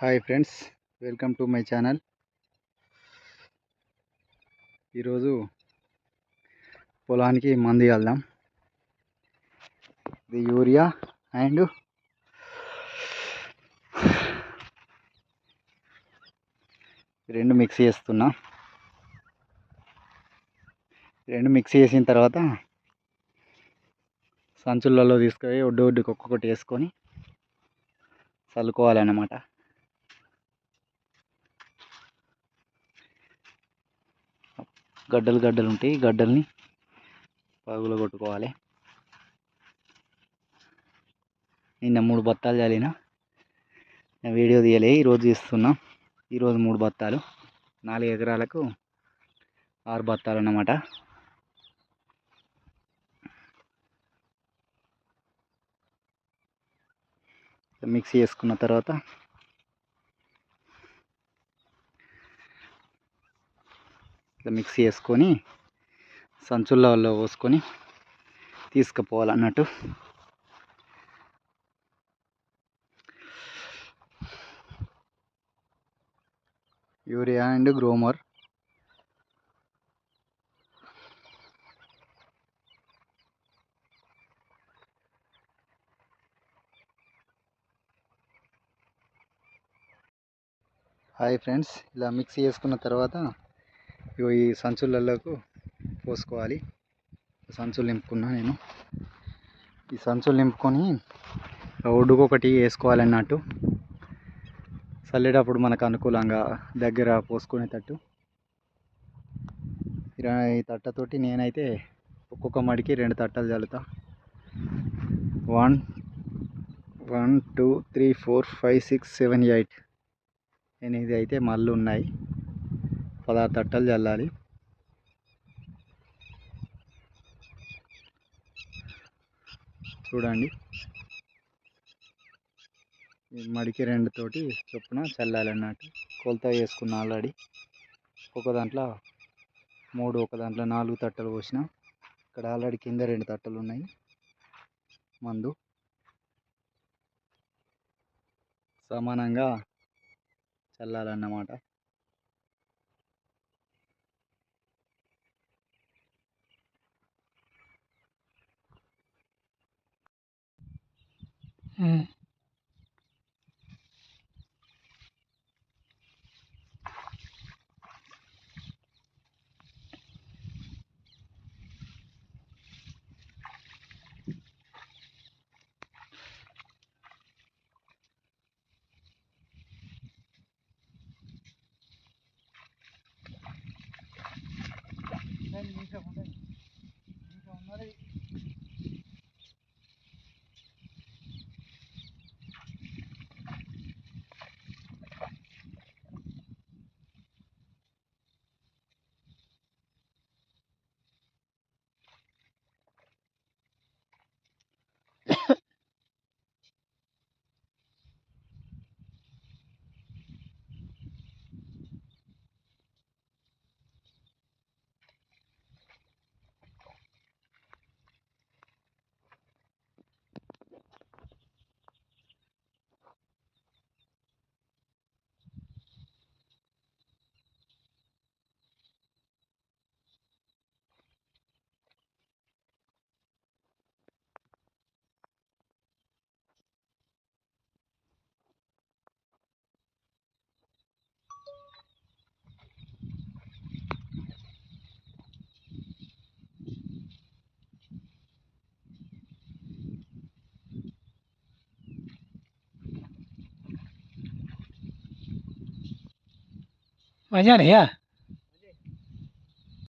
Hi friends welcome to my channel. ఈరోజు పొలానికి మందు వెళ్దాం ఇది యూరియా అండ్ రెండు మిక్స్ చేస్తున్నా. రెండు మిక్స్ చేసిన తర్వాత సంచులలో తీసుకొని ఒడ్డు ఒడ్డుకి ఒక్కొక్కటి వేసుకొని చల్లుకోవాలన్నమాట. గడ్డలు గడ్డలు ఉంటాయి. ఈ గడ్డల్ని పగులు కొట్టుకోవాలి నిన్న మూడు బత్తాలు చల్లిన. నేను వీడియో తీయలే ఈరోజు తీస్తున్నా ఈరోజు మూడు బత్తాలు. నాలుగు ఎకరాలకు ఆరు బత్తాలు అన్నమాట. మిక్సీ చేసుకున్న తర్వాత ఇట్లా మిక్సీ చేసుకొని సంచుల్లో పోసుకొని తీసుకుపోవాలన్నట్టు. Urea and Gromor. Hi friends ఇలా మిక్సీ చేసుకున్న తర్వాత ఇగో ఈ సంచులలోకి పోసుకోవాలి. సంచులు నింపుకున్నా నేను. ఈ సంచులు నింపుకొని ఒడ్డుకు ఒకటి వేసుకోవాలన్నట్టు. చల్లేటప్పుడు మనకు అనుకూలంగా దగ్గర పోసుకునేటట్టు. ఇలా ఈ తట్టతోటి నేనైతే ఒక్కొక్క మడికి రెండు తట్టలు చల్లుతా. One one two three four five six seven eight ఎనిమిది అయితే మళ్ళీ ఉన్నాయి పదహారు తట్టలు చల్లాలి. చూడండి. మడికి రెండు తోటి చొప్పున చల్లాలి అన్నట్టు కొలత వేసుకున్న ఆల్రెడీ. ఒక దాంట్లో మూడు ఒక దాంట్లో నాలుగు తట్టలు పోసిన. ఇక్కడ ఆల్రెడీ కింద రెండు తట్టలు ఉన్నాయి. మందు. సమానంగా చల్లాలన్నమాట. 嗯。哎，你 ini. 王建林